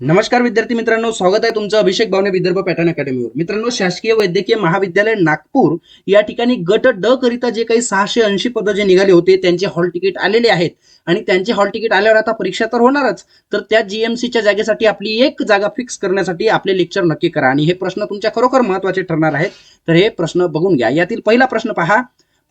नमस्कार विद्यार्थी मित्रांनो स्वागत आहे तुमचं अभिषेक भावने विदर्भ पॅटर्न अकॅडमीवर. मित्रांनो शासकीय वैद्यकीय महाविद्यालय नागपूर या ठिकाणी गट ड करिता जे काही सहाशे ऐंशी पदं जे निघाले होते त्यांचे हॉल तिकीट आलेले आहेत. आणि त्यांचे हॉल तिकीट आल्यावर आता परीक्षा तर होणारच. तर त्या जीएमसीच्या जागेसाठी आपली एक जागा फिक्स करण्यासाठी आपले लेक्चर नक्की करा. आणि हे प्रश्न तुमच्या खरोखर महत्त्वाचे ठरणार आहेत. तर हे प्रश्न बघून घ्या. यातील पहिला प्रश्न पहा.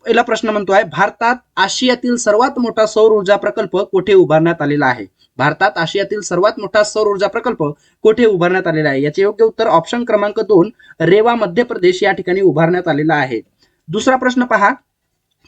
पहिला प्रश्न म्हणतो आहे भारतात आशियातील सर्वात मोठा सौर ऊर्जा प्रकल्प कोठे उभारण्यात आलेला आहे? भारतात आशियातील सर्वात मोठा सौर ऊर्जा प्रकल्प कोठे उभारण्यात आलेला आहे? याचे योग्य उत्तर ऑप्शन क्रमांक दोन रेवा मध्य प्रदेश या ठिकाणी उभारण्यात आलेला आहे. दुसरा प्रश्न पहा.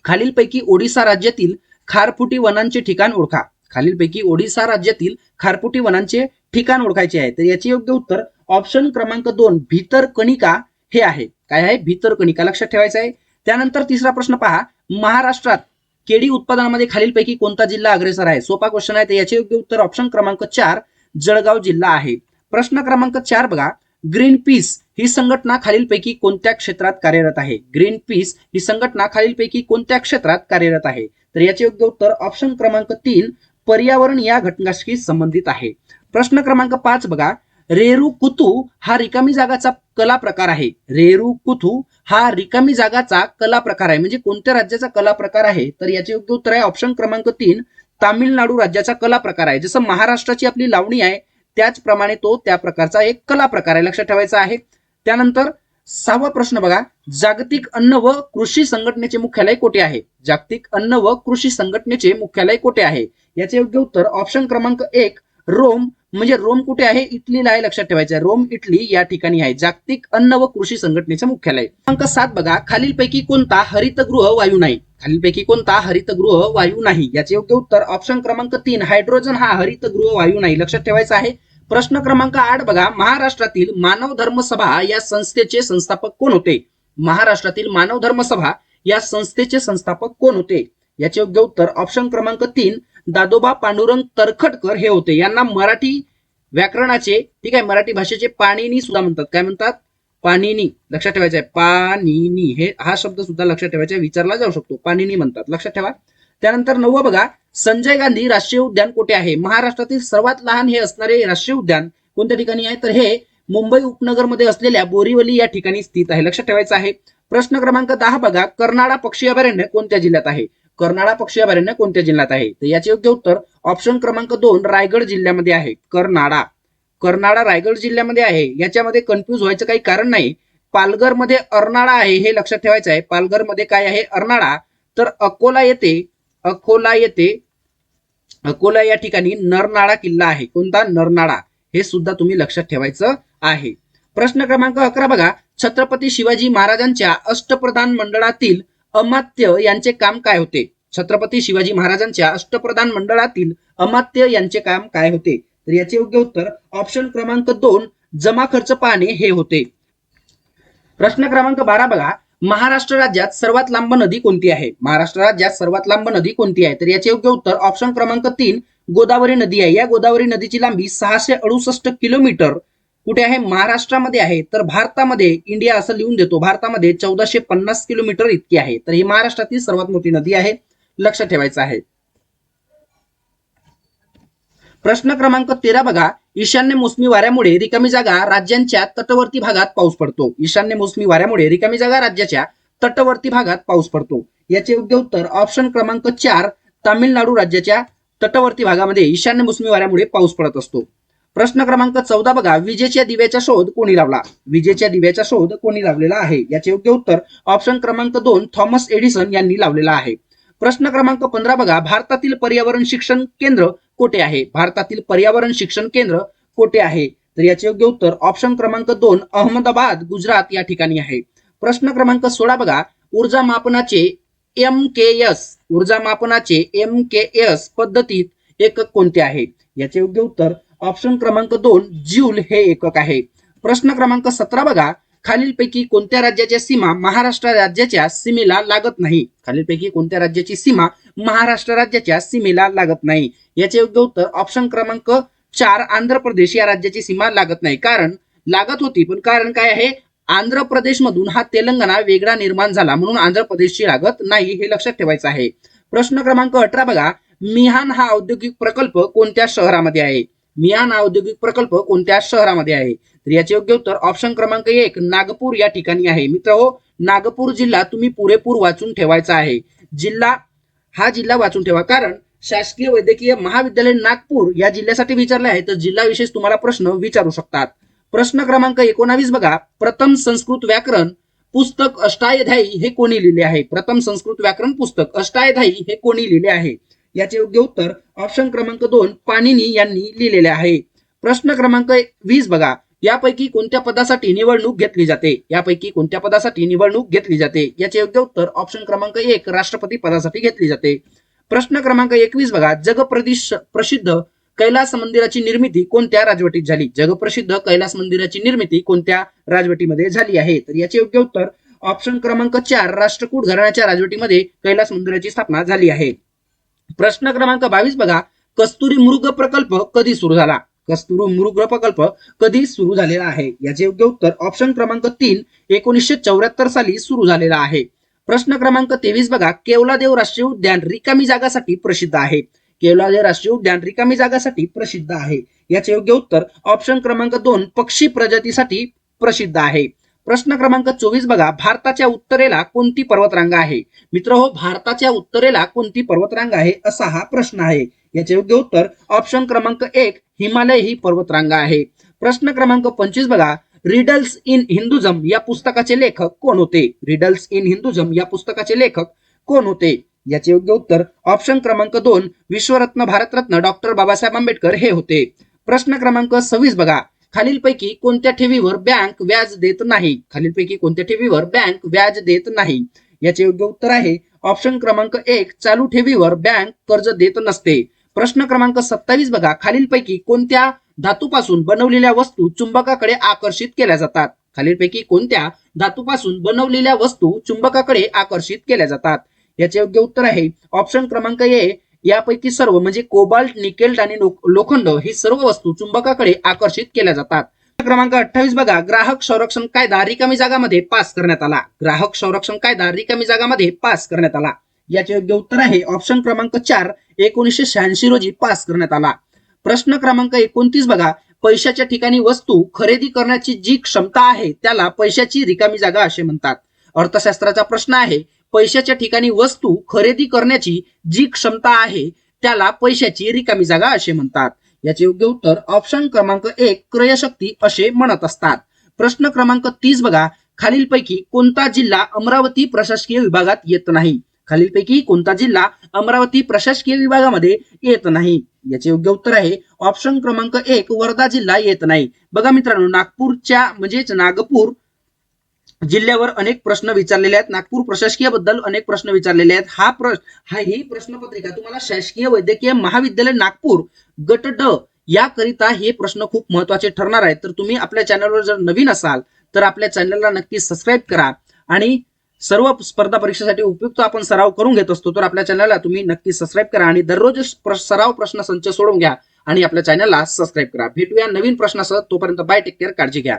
खालीलपैकी ओडिसा राज्यातील खारफुटी वनांचे ठिकाण ओळखा. खालीलपैकी ओडिसा राज्यातील खारफुटी वनांचे ठिकाण ओळखायचे आहे. तर याचे योग्य उत्तर ऑप्शन क्रमांक दोन भितरकणिका हे आहे. काय आहे? भितरकणिका लक्षात ठेवायचं आहे. त्यानंतर तिसरा प्रश्न पहा. महाराष्ट्रात केळी उत्पादनामध्ये खालीलपैकी कोणता जिल्हा अग्रेसर आहे? सोपा क्वेश्चन आहे. तर याचे योग्य उत्तर ऑप्शन क्रमांक चार जळगाव जिल्हा आहे. प्रश्न क्रमांक चार बघा. ग्रीन पीस ही संघटना खालीलपैकी कोणत्या क्षेत्रात कार्यरत आहे? ग्रीन पीस ही संघटना खालीलपैकी कोणत्या क्षेत्रात कार्यरत आहे? तर याचे योग्य उत्तर ऑप्शन क्रमांक तीन पर्यावरण या घटकाशी संबंधित आहे. प्रश्न क्रमांक पाच बघा. रेरू कुतू हा रिकामी जागाचा कला प्रकार आहे. रेरू कुथू हा रिकामी जागाचा कला प्रकार आहे. म्हणजे कोणत्या राज्याचा कला प्रकार आहे? तर याचे योग्य उत्तर आहे ऑप्शन क्रमांक तीन तामिळनाडू राज्याचा कला प्रकार आहे. जसं महाराष्ट्राची आपली लावणी आहे त्याचप्रमाणे तो त्या प्रकारचा एक कला प्रकार आहे. लक्षात ठेवायचा आहे. त्यानंतर सहावा प्रश्न बघा. जागतिक अन्न व कृषी संघटनेचे मुख्यालय कोठे आहे? जागतिक अन्न व कृषी संघटनेचे मुख्यालय कोठे आहे? याचे योग्य उत्तर ऑप्शन क्रमांक एक रोम म्हणजे रोम कुठे आहे? इटलीला आहे लक्षात ठेवायचं आहे. रोम इटली या ठिकाणी आहे. जागतिक अन्न व कृषी संघटनेचे मुख्यालय. क्रमांक सात बघा. खालीलपैकी कोणता हरितगृह वायू नाही? खालीलपैकी कोणता हरितगृह वायू नाही? याचे योग्य उत्तर ऑप्शन क्रमांक तीन. हायड्रोजन हा हरितगृह वायू नाही. लक्षात ठेवायचा आहे. प्रश्न क्रमांक आठ बघा. महाराष्ट्रातील मानव धर्म सभा या संस्थेचे संस्थापक कोण होते? महाराष्ट्रातील मानव धर्म सभा या संस्थेचे संस्थापक कोण होते? याचे योग्य उत्तर ऑप्शन क्रमांक तीन. दादोबा पांडुरंग तरखटकर हे होते. यांना मराठी व्याकरणाचे ठीक आहे मराठी भाषेचे पाणिनी सुद्धा म्हणतात. काय म्हणतात? पाणिनी लक्षात ठेवायचं आहे पाणिनी हे हा शब्द सुद्धा लक्षात ठेवायचा विचारला जाऊ शकतो. पाणिनी म्हणतात. लक्षात ठेवा. त्यानंतर नववं बघा. संजय गांधी राष्ट्रीय उद्यान कुठे आहे? महाराष्ट्रातील सर्वात लहान हे असणारे राष्ट्रीय उद्यान कोणत्या ठिकाणी आहे? तर हे मुंबई उपनगरमध्ये असलेल्या बोरीवली या ठिकाणी स्थित आहे. लक्षात ठेवायचं आहे. प्रश्न क्रमांक दहा बघा. कर्नाळा पक्षी अभयारण्य कोणत्या जिल्ह्यात आहे? कर्नाळा पक्षी अभयारण्य कोणत्या जिल्ह्यात आहे? तर याचे योग्य उत्तर ऑप्शन क्रमांक दोन रायगड जिल्ह्यामध्ये आहे. कर्नाळा. कर्नाळा रायगड जिल्ह्यामध्ये आहे. याच्यामध्ये कन्फ्यूज व्हायचं काही कारण नाही. पालघरमध्ये अर्नाळा आहे हे लक्षात ठेवायचं आहे. पालघरमध्ये काय आहे? अर्नाळा. तर अकोला येथे अकोला येथे अकोला या ठिकाणी नरनाळा किल्ला आहे. कोणता? नरनाळा. हे सुद्धा तुम्ही लक्षात ठेवायचं आहे. प्रश्न क्रमांक अकरा बघा. छत्रपती शिवाजी महाराजांच्या अष्टप्रधान मंडळातील अमात्य यांचे काम काय होते? छत्रपती शिवाजी महाराजांच्या अष्टप्रधान मंडळातील अमात्य यांचे काम काय होते? तर याचे योग्य उत्तर ऑप्शन क्रमांक दोन जमा खर्च पाहणे हे होते. प्रश्न क्रमांक बारा बघा. महाराष्ट्र राज्यात सर्वात लांब नदी कोणती आहे? महाराष्ट्र राज्यात सर्वात लांब नदी कोणती आहे? तर याचे योग्य उत्तर ऑप्शन क्रमांक तीन गोदावरी नदी आहे. या गोदावरी नदीची लांबी सहाशे अडुसष्ट किलोमीटर कुठे आहे? महाराष्ट्रामध्ये आहे. तर भारतामध्ये इंडिया असं लिहून देतो. भारतामध्ये चौदाशे पन्नास किलोमीटर इतकी आहे. तर ही महाराष्ट्रातील सर्वात मोठी नदी आहे. लक्षात ठेवायचं आहे. प्रश्न क्रमांक तेरा बघा. ईशान्य मोसमी वाऱ्यामुळे रिकामी जागा राज्यांच्या तटवर्ती भागात पाऊस पडतो. ईशान्य मोसमी वाऱ्यामुळे रिकामी जागा राज्याच्या तटवर्ती भागात पाऊस पडतो. याचे योग्य उत्तर ऑप्शन क्रमांक चार तामिळनाडू राज्याच्या तटवर्ती भागामध्ये ईशान्य मोसमी वाऱ्यामुळे पाऊस पडत असतो. प्रश्न क्रमांक चौदा बघा. विजेच्या दिव्याचा शोध कोणी लावला? विजेच्या दिव्याचा शोध कोणी लावलेला आहे? याचे योग्य उत्तर ऑप्शन क्रमांक दोन थॉमस एडिसन यांनी लावलेला आहे. प्रश्न क्रमांक पंधरा बघा. भारतातील पर्यावरण शिक्षण केंद्र कोठे आहे? भारतातील पर्यावरण शिक्षण केंद्र कोठे आहे? तर याचे योग्य उत्तर ऑप्शन क्रमांक दोन अहमदाबाद गुजरात या ठिकाणी आहे. प्रश्न क्रमांक सोळा बघा. ऊर्जा मापनाचे एम के एस. ऊर्जा मापनाचे एम के एस पद्धतीत एकक कोणते आहे? याचे योग्य उत्तर ऑप्शन क्रमांक दोन ज्यूल हे एकक आहे. प्रश्न क्रमांक सतरा बघा. खालीलपैकी कोणत्या राज्याच्या सीमा महाराष्ट्र राज्याच्या सीमेला लागत नाही? खालीलपैकी कोणत्या राज्याची सीमा महाराष्ट्र राज्याच्या सीमेला लागत नाही? याचे योग्य उत्तर ऑप्शन क्रमांक चार आंध्र प्रदेश या राज्याची सीमा लागत नाही. कारण लागत होती पण कारण काय आहे? आंध्र प्रदेश मधून हा तेलंगणा वेगळा निर्माण झाला म्हणून आंध्र प्रदेशची लागत नाही हे लक्षात ठेवायचं आहे. प्रश्न क्रमांक अठरा बघा. मिहान हा औद्योगिक प्रकल्प कोणत्या शहरामध्ये आहे? मियान औद्योगिक प्रकल्प कोणत्या शहरामध्ये आहे. तर याचे योग्य उत्तर ऑप्शन क्रमांक एक नागपूर या ठिकाणी आहे. मित्र हो नागपूर जिल्हा तुम्ही पुरेपूर वाचून ठेवायचा आहे. जिल्हा हा जिल्हा वाचून ठेवा. कारण शासकीय वैद्यकीय महाविद्यालय नागपूर या जिल्ह्यासाठी विचारले आहे. तर जिल्हा विशेष तुम्हाला प्रश्न विचारू शकतात. प्रश्न क्रमांक एकोणावीस बघा. प्रथम संस्कृत व्याकरण पुस्तक अष्टाध्यायी हे कोणी लिहिले आहे? प्रथम संस्कृत व्याकरण पुस्तक अष्टाध्यायी हे कोणी लिहिले आहे? याचे योग्य उत्तर ऑप्शन क्रमांक दोन पाणिनी यांनी लिहिलेले आहे. प्रश्न क्रमांक वीस बघा. यापैकी कोणत्या पदासाठी निवडणूक घेतली जाते? यापैकी कोणत्या पदासाठी निवडणूक घेतली जाते? याचे योग्य उत्तर ऑप्शन क्रमांक एक राष्ट्रपती पदासाठी घेतली जाते. प्रश्न क्रमांक एकवीस बघा. जगप्रदिश प्रसिद्ध कैलास मंदिराची निर्मिती कोणत्या राजवटीत झाली? जगप्रसिद्ध कैलास मंदिराची निर्मिती कोणत्या राजवटीमध्ये झाली आहे? तर याचे योग्य उत्तर ऑप्शन क्रमांक चार राष्ट्रकूट घराण्याच्या राजवटीमध्ये कैलास मंदिराची स्थापना झाली आहे. प्रश्न क्रमांक बावीस बघा. कस्तुरी मृग प्रकल्प कधी सुरू झाला? कस्तुरी मृग प्रकल्प कधी सुरू झालेला आहे? याचे योग्य उत्तर ऑप्शन क्रमांक तीन एकोणीसशे चौऱ्याहत्तर साली सुरू झालेला आहे. प्रश्न क्रमांक तेवीस बघा. केवलादेव राष्ट्रीय उद्यान रिकामी जागासाठी प्रसिद्ध आहे. केवलादेव राष्ट्रीय उद्यान रिकामी जागासाठी प्रसिद्ध आहे. याचे योग्य उत्तर ऑप्शन क्रमांक दोन पक्षी प्रजातीसाठी प्रसिद्ध आहे. प्रश्न क्रमांक चोवीस बघा. भारताच्या उत्तरेला कोणती पर्वतरांग आहे? मित्र हो भारताच्या उत्तरेला कोणती पर्वतरांग आहे? असा हा प्रश्न आहे. याचे योग्य उत्तर ऑप्शन क्रमांक एक हिमालय ही पर्वतरांग आहे. प्रश्न क्रमांक पंचवीस बघा. रिडल्स इन हिंदुझम या पुस्तकाचे लेखक कोण होते? रिडल्स इन हिंदुझम या पुस्तकाचे लेखक कोण होते? याचे योग्य उत्तर ऑप्शन क्रमांक दोन विश्वरत्न भारतरत्न डॉक्टर बाबासाहेब आंबेडकर हे होते. प्रश्न क्रमांक सव्वीस बघा. खालीलपैकी कोणत्या ठेवीवर बँक व्याज देत नाही? खालीलपैकी कोणत्या ठेवीवर बँक व्याज देत नाही? याचे योग्य उत्तर आहे. ऑप्शन क्रमांक एक चालू ठेवीवर बँक कर्ज देत नसते. प्रश्न क्रमांक सत्तावीस बघा. खालीलपैकी कोणत्या धातूपासून बनवलेल्या वस्तू चुंबकाकडे आकर्षित केल्या जातात? खालीलपैकी कोणत्या धातूपासून बनवलेल्या वस्तू चुंबकाकडे आकर्षित केल्या जातात? याचे योग्य उत्तर आहे. ऑप्शन क्रमांक ए यापैकी सर्व म्हणजे कोबाल्ट निकेल्ड आणि लोखंड ही सर्व वस्तू चुंबकाकडे आकर्षित केल्या जातात. क्रमांक अठ्ठावीस बघा. ग्राहक संरक्षण कायदा रिकामी जागामध्ये पास करण्यात आला. ग्राहक संरक्षण कायदा रिकामी जागामध्ये पास करण्यात आला. याचे योग्य उत्तर आहे ऑप्शन क्रमांक चार एकोणीसशे शहाऐंशी रोजी पास करण्यात आला. प्रश्न क्रमांक एकोणतीस बघा. पैशाच्या ठिकाणी वस्तू खरेदी करण्याची जी क्षमता आहे त्याला पैशाची रिकामी जागा असे म्हणतात. अर्थशास्त्राचा प्रश्न आहे पैशाच्या ठिकाणी वस्तू खरेदी करण्याची जी क्षमता आहे त्याला पैशाची रिकामी जागा असे म्हणतात. याचे योग्य उत्तर ऑप्शन क्रमांक एक क्रयशक्ती असे म्हणत असतात. प्रश्न क्रमांक तीस बघा. खालीलपैकी कोणता जिल्हा अमरावती प्रशासकीय विभागात येत नाही? खालीलपैकी कोणता जिल्हा अमरावती प्रशासकीय विभागामध्ये येत नाही? याचे योग्य उत्तर आहे ऑप्शन क्रमांक एक वर्धा जिल्हा येत नाही. बघा मित्रांनो नागपूरच्या म्हणजेच नागपूर जिल्ह्यावर अनेक प्रश्न विचारलेले आहेत. नागपूर प्रशासकीयबद्दल अनेक प्रश्न विचारलेले आहेत. हा प्रश्न हा ही प्रश्नपत्रिका तुम्हाला शासकीय वैद्यकीय महाविद्यालय नागपूर गट ड याकरिता हे प्रश्न खूप महत्त्वाचे ठरणार आहेत. तर तुम्ही आपल्या चॅनलवर जर नवीन असाल तर आपल्या चॅनलला नक्की सबस्क्राईब करा आणि सर्व स्पर्धा परीक्षेसाठी उपयुक्त आपण सराव करून घेत असतो तर आपल्या चॅनलला तुम्ही नक्की सबस्क्राईब करा आणि दररोज सराव प्रश्न संच सोडून घ्या आणि आपल्या चॅनलला सबस्क्राईब करा. भेटूया नवीन प्रश्नासह तोपर्यंत बाय टेक केअर काळजी घ्या.